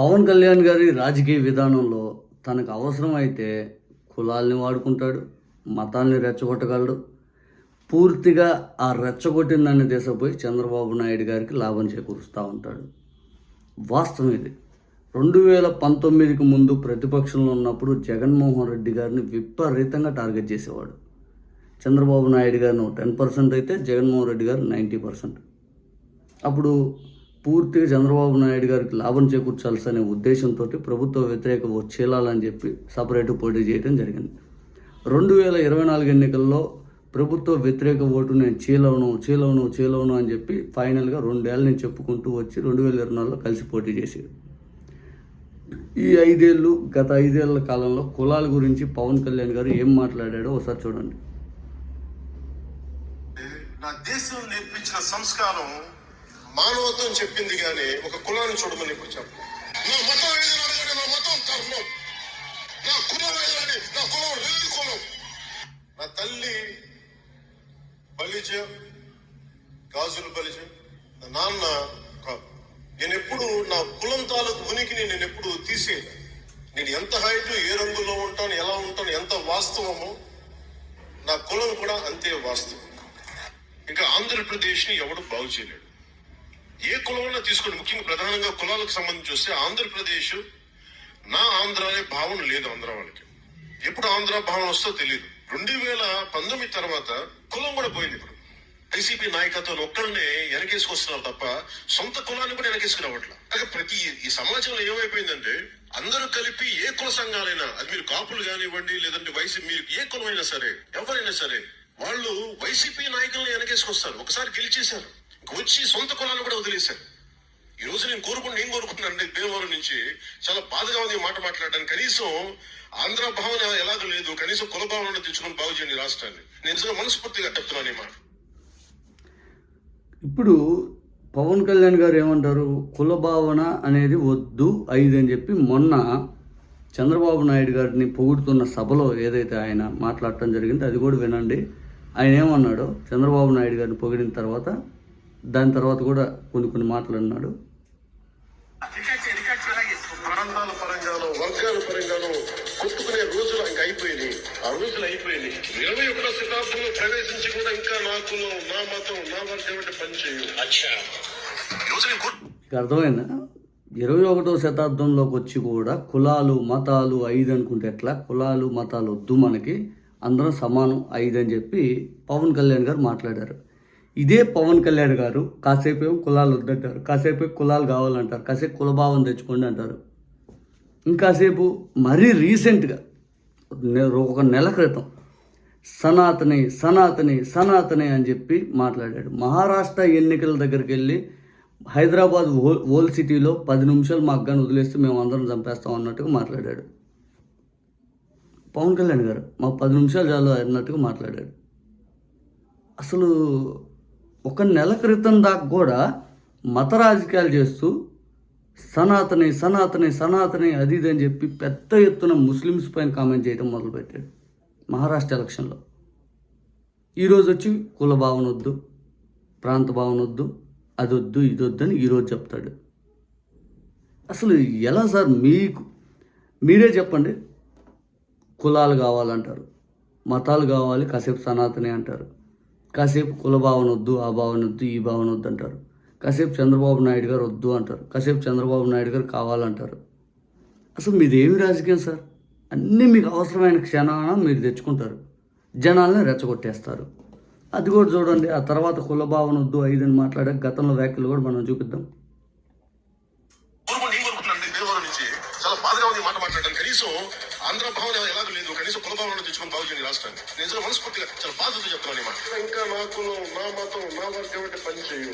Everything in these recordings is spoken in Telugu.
పవన్ కళ్యాణ్ గారి రాజకీయ విధానంలో తనకు అవసరమైతే కులాల్ని వాడుకుంటాడు మతాల్ని రెచ్చగొట్టగలడు. పూర్తిగా ఆ రెచ్చగొట్టిన దాన్ని తీసుకుపోయి చంద్రబాబు నాయుడు గారికి లాభం చేకూరుస్తూ ఉంటాడు. వాస్తవం ఇది. రెండు వేల పంతొమ్మిదికి ముందు ప్రతిపక్షంలో ఉన్నప్పుడు జగన్మోహన్ రెడ్డి గారిని విపరీతంగా టార్గెట్ చేసేవాడు. చంద్రబాబు నాయుడు గారిని టెన్ పర్సెంట్ అయితే జగన్మోహన్ రెడ్డి గారు నైంటీ పర్సెంట్. అప్పుడు పూర్తిగా చంద్రబాబు నాయుడు గారికి లాభం చేకూర్చాల్సనే ఉద్దేశంతో ప్రభుత్వ వ్యతిరేక వచ్చేలాలని చీలాలని చెప్పి సపరేట్ పోటీ చేయడం జరిగింది. రెండు వేల ఇరవై నాలుగు ఎన్నికల్లో ప్రభుత్వ వ్యతిరేక ఓటు నేను చీలవను చీలవను చీలవను అని చెప్పి ఫైనల్గా రెండేళ్ళు నేను చెప్పుకుంటూ వచ్చి రెండు వేల ఇరవై నాలుగులో కలిసి పోటీ చేశారు. ఈ ఐదేళ్ళు గత ఐదేళ్ళ కాలంలో కులాల గురించి పవన్ కళ్యాణ్ గారు ఏం మాట్లాడాడో ఒకసారి చూడండి. నా దేశం నేర్పించిన సంస్కారం మానవత్వం చెప్పింది కానీ ఒక కులాన్ని చూడమని ఇప్పుడు చెప్పు. నా మతం ఏదైనా అడగండి నా మతం ధర్మం. నా కులం ఏదని నా కులం లేదు కులం. నా తల్లి బలిజ గాజులు బలిజ నా నాన్న కాదు. నేను ఎప్పుడు నా కులం తాలూకు ఉనికిని నేను ఎప్పుడు తీసేయను. నేను ఎంత హైట్ ఏ రంగులో ఉంటాను ఎలా ఉంటాను ఎంత వాస్తవమో నా కులం కూడా అంతే వాస్తవం. ఇంకా ఆంధ్రప్రదేశ్ని ఎవడు బాగు చేయలేడు. ఏ కులంలో తీసుకోండి. ముఖ్యంగా ప్రధానంగా కులాలకు సంబంధించి వస్తే ఆంధ్రప్రదేశ్ నా ఆంధ్ర అనే భావన లేదు ఆంధ్ర వాళ్ళకి. ఎప్పుడు ఆంధ్ర భావన వస్తో తెలియదు రెండు వేల పంతొమ్మిది తర్వాత కులం కూడా పోయింది ఇప్పుడు. వైసీపీ నాయకత్వం ఒక్కరినే వెనకేసుకొస్తున్నారు తప్ప సొంత కులాన్ని కూడా వెనకేసుకురావట్ల. అలాగే ప్రతి ఈ సమాజంలో ఏమైపోయిందంటే అందరూ కలిపి ఏ కుల సంఘాలైనా అది మీరు కాపులు కానివ్వండి లేదంటే వైసీపీ మీరు ఏ కులమైనా సరే ఎవరైనా సరే వాళ్ళు వైసీపీ నాయకులను వెనకేసుకొస్తారు. ఒకసారి గెలిచేశారు. వచ్చి సొంత కులాన్ని కూడా వదిలేశారు. ఈ రోజు నేను కోరుకుంటే ఏం కోరుకుంటున్నాను భీమవరం నుంచి చాలా బాధగా ఉంది మాట మాట్లాడడానికి కనీసం ఆంధ్ర భావన ఎలాగో లేదు. కనీసం కుల భావన తెచ్చుకొని బాగు చేయండి రాష్ట్రాన్ని. నేను నిజంగా మనస్ఫూర్తిగా చెప్తున్నాను ఈ మాట. ఇప్పుడు పవన్ కళ్యాణ్ గారు ఏమంటారు? కుల భావన అనేది వద్దు ఐదు అని చెప్పి మొన్న చంద్రబాబు నాయుడు గారిని పొగుడుతున్న సభలో ఏదైతే ఆయన మాట్లాడటం జరిగిందో అది కూడా వినండి. ఆయన ఏమన్నాడో? చంద్రబాబు నాయుడు గారిని పొగిడిన తర్వాత దాని తర్వాత కూడా కొన్ని కొన్ని మాటలు అన్నాడు. ప్రాంతాల పరంగాను వర్గాల పరంగాను కొట్టుకునే రోజులు ఇంకా అయిపోయినాయి. ఆ రోజులు అయిపోయినాయి. ఇరవై ఒకటో శతాబ్దంలో ప్రవేశించి కూడా ఇంకా నా కులం నా మతం నా వర్గం అంటే పనిచేయు అర్థమైందా? ఇరవై ఒకటో శతాబ్దంలోకి వచ్చి కూడా కులాలు మతాలు ఐదు అనుకుంటే ఎట్లా? కులాలు మతాలు వద్దు మనకి. అందరం సమానం ఐదు అని చెప్పి పవన్ కళ్యాణ్ గారు మాట్లాడారు. ఇదే పవన్ కళ్యాణ్ గారు కాసేపు ఏమో కులాలు వద్దంటారు కాసేపు కులాలు కావాలంటారు కాసేపు కులభావం తెచ్చుకోండి అంటారు. ఇంకాసేపు మరీ రీసెంట్గా ఒక నెల క్రితం సనాతని సనాతని సనాతని అని చెప్పి మాట్లాడాడు. మహారాష్ట్ర ఎన్నికల దగ్గరికి వెళ్ళి హైదరాబాద్ ఓల్ హోల్ సిటీలో పది నిమిషాలు మాకు కానీ వదిలేస్తే మేము అందరం చంపేస్తాం అన్నట్టుగా మాట్లాడాడు. పవన్ కళ్యాణ్ గారు మాకు పది నిమిషాలు చాలు అన్నట్టుగా మాట్లాడాడు. అసలు ఒక నెల క్రితం దాకా కూడా మత రాజకీయాలు చేస్తూ సనాతని సనాతని సనాతని అది ఇది అని చెప్పి పెద్ద ఎత్తున ముస్లిమ్స్ పైన కామెంట్ చేయడం మొదలుపెట్టాడు మహారాష్ట్ర ఎలక్షన్లో. ఈరోజు వచ్చి కుల భావన వద్దు ప్రాంత భావన వద్దు అది వద్దు ఇది వద్దు అని ఈరోజు చెప్తాడు. అసలు ఎలా సార్ మీకు మీరే చెప్పండి. కులాలు కావాలంటారు మతాలు కావాలి కాసేపు సనాతని అంటారు. కాసేపు కుల భావన వద్దు ఆ భావన వద్దు ఈ భావన వద్దు అంటారు. కాసేపు చంద్రబాబు నాయుడు గారు వద్దు అంటారు. కాసేపు చంద్రబాబు నాయుడు గారు కావాలంటారు. అసలు మీదేమి రాజకీయం సార్? అన్నీ మీకు అవసరమైన క్షణాన మీరు తెచ్చుకుంటారు. జనాల్ని రెచ్చగొట్టేస్తారు. అది కూడా చూడండి. ఆ తర్వాత కుల భావన వద్దు ఐదు అని మాట్లాడే గతంలో వ్యాఖ్యలు కూడా మనం చూపిద్దాం. చాలా బాధగా ఉంది మాట మాట్లాడడానికి కనీసం ఆంధ్ర భావన ఎలాగో లేదు. కనీసం కుల భావన తెచ్చుకొని బాగు చేయండి రాష్ట్రాన్ని నేను మనస్ఫూర్తిగా చాలా బాధతో చెప్తున్నాను ఈ మాట. ఇంకా నా కులం నా మతం నా వర్గం అంటే పనిచేయు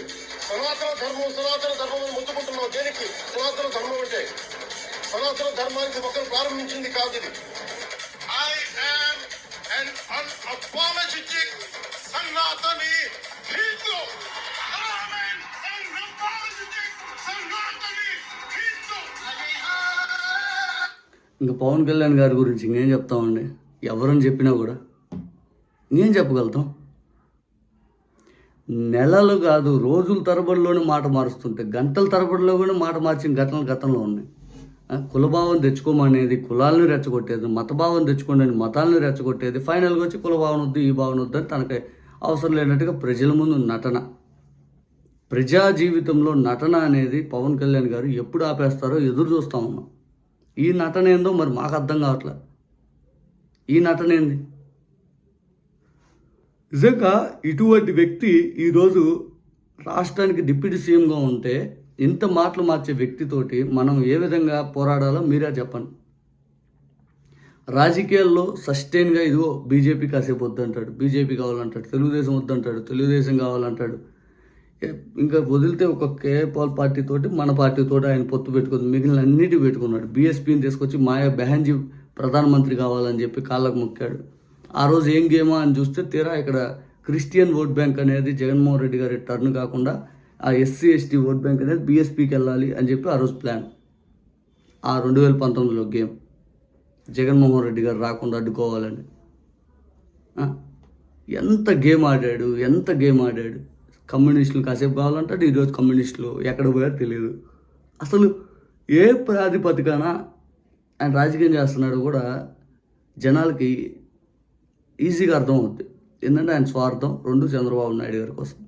సనాతన ధర్మం సనాతన ధర్మం అని ముట్టుకుంటున్నావు దేనికి? సనాతన ధర్మం అంటే? సనాతన ధర్మానికి ఒకరు ప్రారంభించింది కాదు ఇది. I am an unapologetic Sanatani ఇంకా పవన్ కళ్యాణ్ గారి గురించి ఇంకేం చెప్తామండి? ఎవరని చెప్పినా కూడా ఇంకేం చెప్పగలుగుతాం? నెలలు కాదు రోజుల తరబడిలోనే మాట మారుస్తుంటే గంటల తరబడిలో కూడా మాట మార్చిన ఘటనలు గతంలో ఉన్నాయి. కులభావం తెచ్చుకోమనేది కులాలను రెచ్చగొట్టేది మతభావం తెచ్చుకోండి అని మతాలను రెచ్చగొట్టేది ఫైనల్గా వచ్చి కులభావన వద్దు ఈ భావన వద్దు అని తనకి అవసరం లేనట్టుగా ప్రజల ముందు నటన. ప్రజా జీవితంలో నటన అనేది పవన్ కళ్యాణ్ గారు ఎప్పుడు ఆపేస్తారో ఎదురు చూస్తా ఉన్నాం ఈ నటన ఏందో మరి మాకు అర్థం కావట్లే. ఈ నటన ఏంది? నిజంగా ఇటువంటి వ్యక్తి ఈరోజు రాష్ట్రానికి డిప్యూటీ సీఎంగా ఉంటే ఇంత మాటలు మార్చే వ్యక్తితోటి మనం ఏ విధంగా పోరాడాలో మీరే చెప్పండి. రాజకీయాల్లో సస్టైన్గా ఇదిగో బీజేపీ కాసేపు వద్దంటాడు బీజేపీ కావాలంటాడు తెలుగుదేశం వద్దంటాడు తెలుగుదేశం కావాలంటాడు. ఇంకా వదిలితే ఒక కేపాల్ పార్టీ తోటి మన పార్టీ తోటి ఆయన పొత్తు పెట్టుకుంది. మిగిలిన అన్నిటి పెట్టుకున్నాడు. బీఎస్పీని తీసుకొచ్చి మాయా బెహన్జీ ప్రధానమంత్రి కావాలని చెప్పి కాళ్ళకు మొక్కాడు. ఆ రోజు ఏం గేమా అని చూస్తే తీరా ఇక్కడ క్రిస్టియన్ ఓట్ బ్యాంక్ అనేది జగన్మోహన్ రెడ్డి గారి టర్న్ కాకుండా ఆ ఎస్సీ ఎస్టీ ఓట్ బ్యాంక్ అనేది బీఎస్పీకి వెళ్ళాలి అని చెప్పి ఆ రోజు ప్లాన్. ఆ రెండు వేల పంతొమ్మిదిలో గేమ్. జగన్మోహన్ రెడ్డి గారు రాకుండా అడ్డుకోవాలని. ఎంత గేమ్ ఆడాడు ఎంత గేమ్ ఆడాడు. కమ్యూనిస్టులు కాసేపు కావాలంటాడు ఈరోజు కమ్యూనిస్టులు ఎక్కడ పోయారో తెలియదు అసలు ఏ ప్రాతిపదికన ఆయన రాజకీయం చేస్తున్నాడు కూడా జనాలకి ఈజీగా అర్థం అవుద్ది ఏంటంటే ఆయన స్వార్థం రెండు చంద్రబాబు నాయుడు గారి కోసం.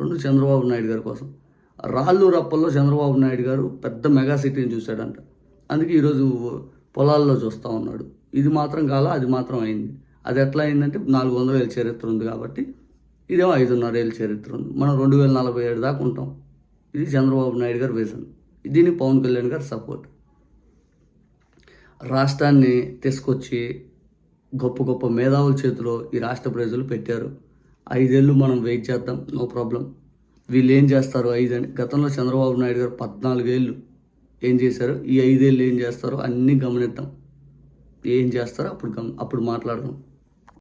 రెండు చంద్రబాబు నాయుడు గారి కోసం. రాళ్ళు రప్పల్లో చంద్రబాబు నాయుడు గారు పెద్ద మెగా సిటీని చూశాడంట. అందుకే ఈరోజు పొలాల్లో చూస్తూ ఉన్నాడు. ఇది మాత్రం కాల అది మాత్రం అయింది. అది ఎట్లా అయిందంటే నాలుగు వందల వేల చరిత్ర ఉంది కాబట్టి ఇదేమో ఐదున్నర ఏళ్ళ చరిత్ర ఉంది. మనం రెండు వేల నలభై ఏడు దాకా ఉంటాం. ఇది చంద్రబాబు నాయుడు గారు విజన్ దీనికి పవన్ కళ్యాణ్ గారి సపోర్ట్ రాష్ట్రాన్ని తీసుకొచ్చి గొప్ప గొప్ప మేధావుల చేతిలో ఈ రాష్ట్ర ప్రజలు పెట్టారు. ఐదేళ్ళు మనం వెయిట్ చేద్దాం. నో ప్రాబ్లం వీళ్ళు ఏం చేస్తారు? ఐదని గతంలో చంద్రబాబు నాయుడు గారు పద్నాలుగేళ్ళు ఏం చేశారు? ఈ ఐదేళ్ళు ఏం చేస్తారో అన్నీ గమనిద్దాం. ఏం చేస్తారో అప్పుడు గమ అప్పుడు మాట్లాడదాం.